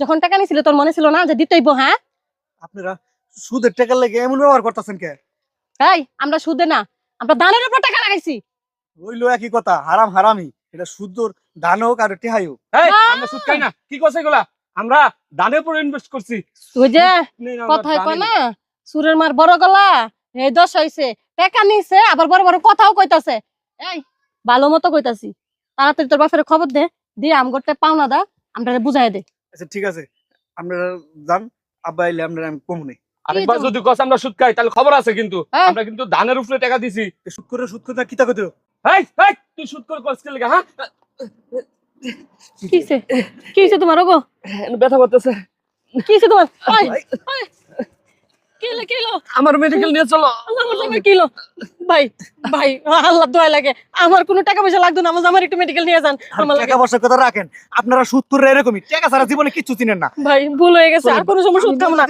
যখন টাকা নিছিল তোর মনে ছিল না যে দিতেইব হ্যাঁ? আপনারা সুদের টাকার লেগে এমন ব্যবহার করতেছেন কে? তাই আমরা সুদে না আমরা দানের উপর টাকা লাগাইছি। হইল একই কথা হারাম হারামি। এটা সুদর ধান হোক আর টেহাই হোক। এই আমরা সুদ খাই না। কি করছে এগুলা? আমরা দানের উপর ইনভেস্ট করছি। তুই যে কথাই কয় না সুরের মার বড় গলা এই দশ হইছে। টাকা নিছে আবার বড় বড় কথাও কইতাছে। এই ভালো মতো কইতাছি। তাড়াতাড়ি তোর বাপের খবর দে দিয়ে আমগরটা পাওনা দা আমরা বুঝাই দে। আচ্ছা ঠিক আছে। আপনারা যান আব্বা এলে আপনারা আমি কমুনি আরেকবার যদি কস আমরা সুদ খাই তাহলে খবর আছে কিন্তু। হ্যাঁ। আমরা কিন্তু ধানের উপরে টাকা দিছি। সুদ করে সুদ করে কিতা তুই সুদ করে কস কে লেগে হ্যাঁ? কিছে কিছে তোমার ব্যথা করতেছে। Kilo kilo? আমার মেডিকেল নিয়ে চলো। আমার কিলো? ভাই ভাই আল্লাহ দোয়া লাগে। আমার কোনো টাকা পয়সা লাগতো না আমার একটু মেডিকেল নিয়ে যান। আমার লাগে। টাকা পয়সার কথা রাখেন। আপনারা সুদ করে এরকমই। টাকা ছাড়া জীবনে কিছু চিনেন না। ভাই ভুল হয়ে গেছে আর কোনো সময় সুদ খাব না।